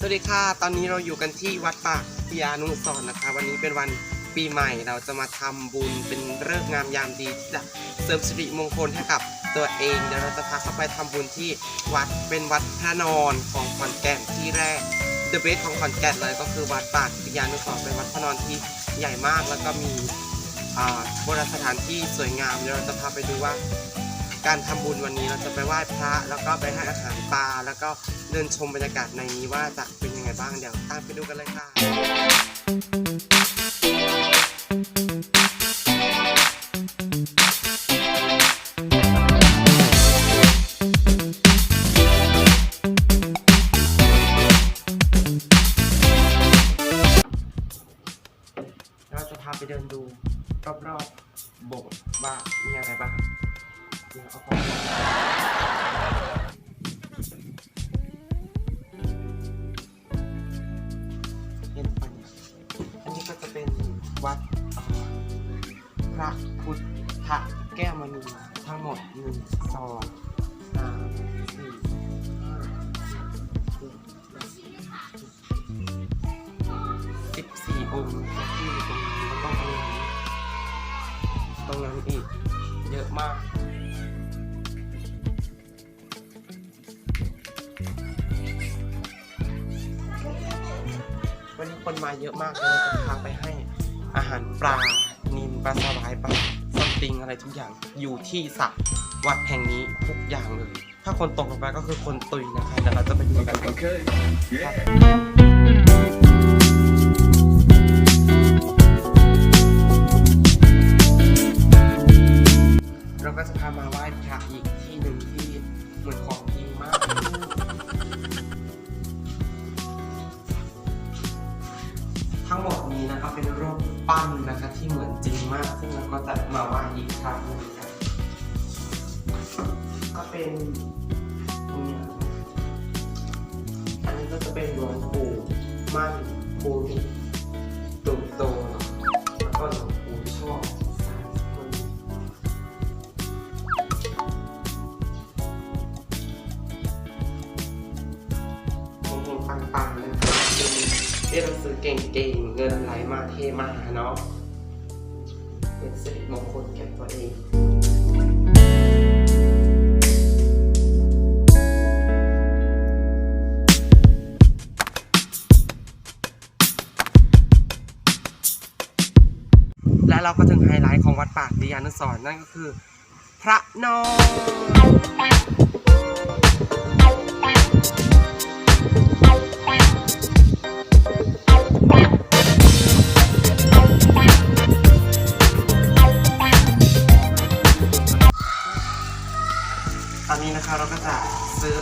สวัสดีค่ะ ตอนนี้เราอยู่กันที่วัดป่าพิยานุสร์นะคะ วันนี้เป็นวันปีใหม่ เราจะมาทำบุญเป็นเลิกษ์งามยามดีที่จะเสริมสิริมงคลให้กับตัวเอง เดี๋ยวเราจะพาเข้าไปทำบุญที่วัดเป็นวัดพระนอนของขอนแก่นที่แรก The Best ของขอนแก่นเลยก็คือวัดป่าพิยานุสร์เป็นวัดพระนอนที่ใหญ่มากแล้วก็มีโบราณสถานที่สวยงาม เดี๋ยวเราจะพาไปดูว่า การทำบุญวันนี้เราจะไปไหว้พระแล้วก็ไปให้อาหารปลาแล้วก็เดินชมบรรยากาศในนี้ว่าจะเป็นยังไงบ้างเดี๋ยวตามไปดูกันเลยค่ะเราจะพาไปเดินดูรอบๆโบสถ์ว่ามีอะไรบ้าง เดี๋ยวเอาของเย็นปันอันนี้ก็จะเป็นวัดพระพุทธแก้วมณีทั้งหมดหนึ่งสองสามสี่ห้าหกเจ็ดสิบสี่องค์ที่อยู่ตรงนี้แล้วก็ตรงนั้นตรงนั้นอีก เยอะมาก วันนี้คนมาเยอะมากเลยจะพาไปให้อาหารปลา นินปลาสวายปลาซัมติงอะไรทุกอย่างอยู่ที่สระวัดแห่งนี้ทุกอย่างเลย ถ้าคนตกลงไปก็คือคนตุยนะคะเดี๋ยวเราจะไปดูกัน นะครับเป็นรูปปั้นนะคะที่เหมือนจริงมาก ซึ่งเราก็จะมาไหว้อีกครั้งหนึงครับก็เป็นตรงนี้อันนี้ก็จะเป็นหลวงปู่มั่นภูมิ มาเทมาเนาะเป็นสิริมงคลแก่ตัวเองและเราก็ถึงไฮไลท์ของวัดปากดิยานุสร์นั่นก็คือ พระนอน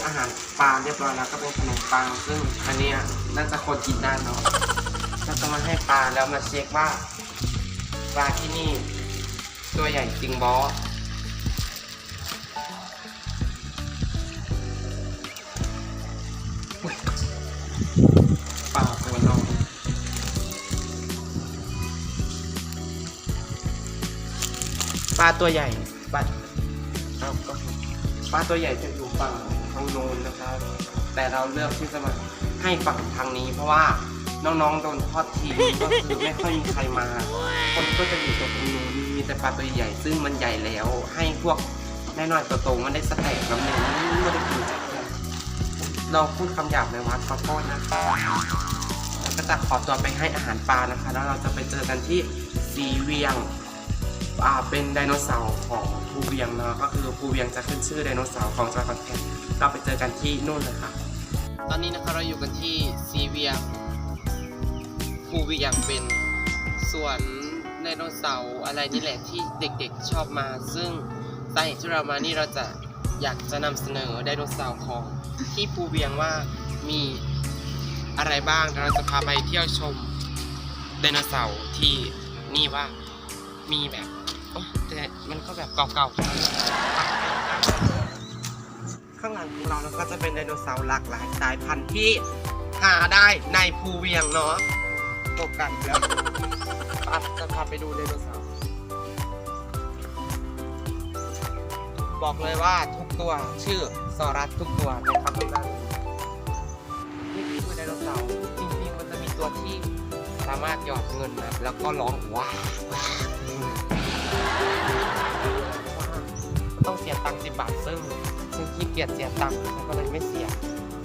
อาหารปลาเรียบร้อยแล้วก็เป็นขนมปังซึ่งอันเนี้ยน่าจะคนกินได้เนาะเราจะมาให้ปลาแล้วมาเช็คว่าปลาที่นี่ ตัวใหญ่จริงบออุ๊ยปลาตัวน้องปลาตัวใหญ่ปลาเอาก็ปลาตัวใหญ่จะอยู่ฝั่ง ทางโน้นนะครับ แต่เราเลือกที่จะมาให้ฝั่งทางนี้ เพราะว่าน้องๆโดนทอดทิ้งก็คือไม่ค่อยมีใครมา คนก็จะอยู่ตรงนู้นมีแต่ปลาตัวใหญ่ซึ่งมันใหญ่แล้ว ให้พวกแม่นอยตัวโตมันได้สแต็กน้ำหนึ่งไม่ได้กินจากเนี่ยเราพูดคำหยาบในวัดขอโทษนะคะแล้วก็จะขอตัวไปให้อาหารปลานะคะ แล้วเราจะไปเจอกันที่สีเวียง เป็นไดโนเสาร์ของภูเวียงเนาะก็คือภูเวียงจะขึ้นชื่อไดโนเสาร์ของจังหวัดขอนแก่นเราไปเจอกันที่นู่นเลยค่ะ ตอนนี้นะคะเราอยู่กันที่ซีเวียงภูเวียงเป็นสวนไดโนเสาร์อะไรนี่แหละที่เด็กๆชอบมา ซึ่งสาเหตุที่เรามานี่เราจะอยากจะนำเสนอไดโนเสาร์ของที่ภูเวียงว่ามีอะไรบ้างเราจะพาไปเที่ยวชมไดโนเสาร์ที่นี่ว่ามีแบบ แต่มันก็แบบเก่าๆ ข้างหลังของเราก็จะเป็นไดโนเสาร์หลากหลายสายพันธุ์ที่หาได้ในภูเวียงเนาะตกกันแล้วปัดจะพาไปดูไดโนเสาร์บอกเลยว่าทุกตัวชื่อสอรัสทุกตัวนะครับทุกท่านนี่คือไดโนเสาร์จริงๆมันจะมีตัวที่สามารถหยอดเงินนะแล้วก็ร้องว้าว บาทซึ่งซึ่งขี้เกียจเสียตังค์ฉันก็เลยไม่เสีย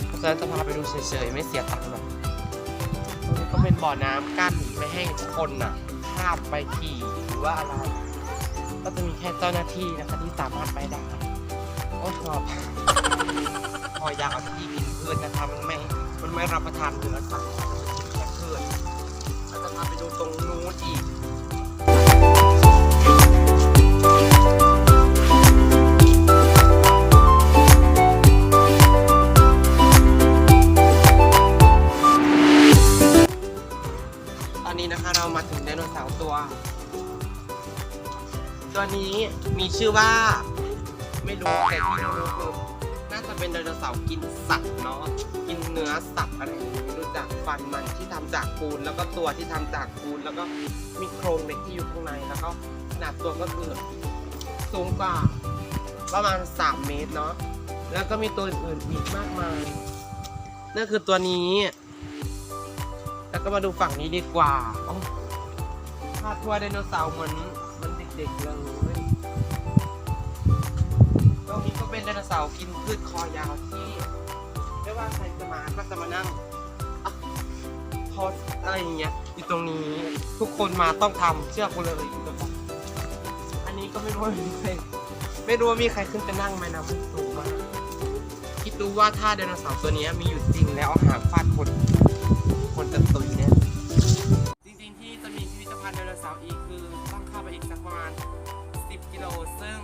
เพราะฉะนั้นจะพาไปดูเฉยๆไม่เสียตังค์หรอกตรงนี้ก็เป็นบ่อน้ำกั้นไม่ให้คนน่ะข้ามไปขี่หรือว่าอะไร ก็จะมีแค่เจ้าหน้าที่นะคะที่สามารถไปได้โอ้ยหอบพอยากเอาที่กินพืชนะคะมันไม่มันไม่รับประทานเนื้อสัตว์แค่พืชเราจะพาไปดูตรงนู้นอีก มีชื่อว่า ไม่รู้แต่ที่รู้คือน่าจะเป็นไดโนเสาร์กินสัตว์เนาะกินเนื้อสัตว์อะไรอย่างนี้ไม่รู้จักฟันมันที่ทำจากปูน แล้วก็ตัวที่ทำจากปูน แล้วก็มีโครงเหล็กที่อยู่ข้างในแล้วก็ขนาดตัวก็คือสูงกว่าประมาณ 3 เมตรเนาะแล้วก็มีตัวอื่นอีกมากมายนั่นคือตัวนี้ แล้วก็มาดูฝั่งนี้ดีกว่าอ๋อภาพทัวร์ไดโนเสาร์เหมือนเหมันเด็กๆเลย สาร์กินพืชคอยาวที่ไม่ว่าใครจะมาก็จะมานั่งอะโพสอะไรอย่างเงี้ยอยู่ตรงนี้ทุกคนมาต้องทำเชื่อกูเลยอันนี้ก็ไม่รู้ว่ามีใครไม่รู้ว่ามีใครขึ้นไปนั่งไหมนะมันสูงมากคิดดูว่าถ้าไดโนเสาร์ตัวนี้มีอยู่จริงแล้วเอาหางฟาดคนคนจะตุยเนี่ยจริงๆที่จะมีพิพิธภัณฑ์ไดโนเสาร์อีกคือต้องเข้าไปอีกสักประมาณ10กิโลซึ่ง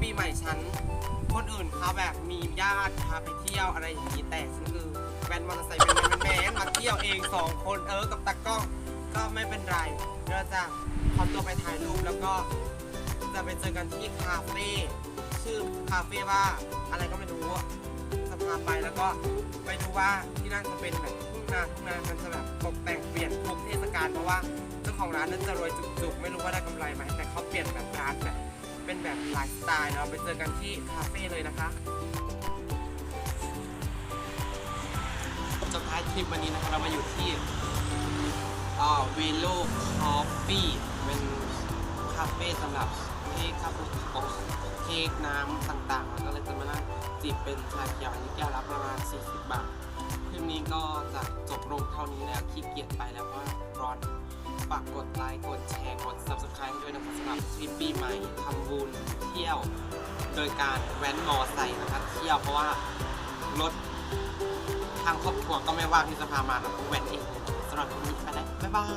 ปีใหม่ฉัน คนอื่นเขาแบบมีญาติพาไปเที่ยวอะไรอย่างนี้แต่ฉันคือแวนมอเตอร์ไซค์เป็นแมนมาเที่ยวเอง2คนเออกับตากล้องก็ไม่เป็นไรเราจะขอตัวไปถ่ายรูปแล้วก็จะไปเจอกันที่คาเฟ่ชื่อคาเฟ่ว่าอะไรก็ไม่รู้อะจะพาไปแล้วก็ไปดูว่าที่นั่นจะเป็นแบบทุ่งนาทุ่งนามันจะแบบตกแต่งเปลี่ยนทุกเทศกาลเพราะว่าเจ้าของร้านนั้นจะรวยจุกๆ ไม่รู้ว่าได้กำไรไหมแต่เขาเปลี่ยนแบบร้านแบบ เป็นแบบไลฟ์สไตล์เนาะไปเจอกันที่คาเฟ่เลยนะคะจบท้ายทริปวันนี้นะคะเรามาอยู่ที่อ่าวีโลคอฟฟี่เป็นคาเฟ่สำหรับเค้กคาปูชิโน่เค้กน้ำต่างๆ แล้วก็เลยจะมานั่งจิบเป็นชาเขียวอันนี้แก้วละประมาณ 40 บาทคลิปนี้ก็จะจบลงเท่านี้แล้วขี้เกียจไปแล้วเพราะว่าร้อน ฝากกดไลค์กดแชร์กด subscribe ด้วยนะครับสำหรับทริปปีใหม่ทำบุญเที่ยว โดยการแว้นมอไซค์นะครับเที่ยวเพราะว่ารถทางครอบครัวก็ไม่ว่างที่จะพามาเราก็แว้นเองสำหรับคลิปนี้ไปแล้วบ๊ายบาย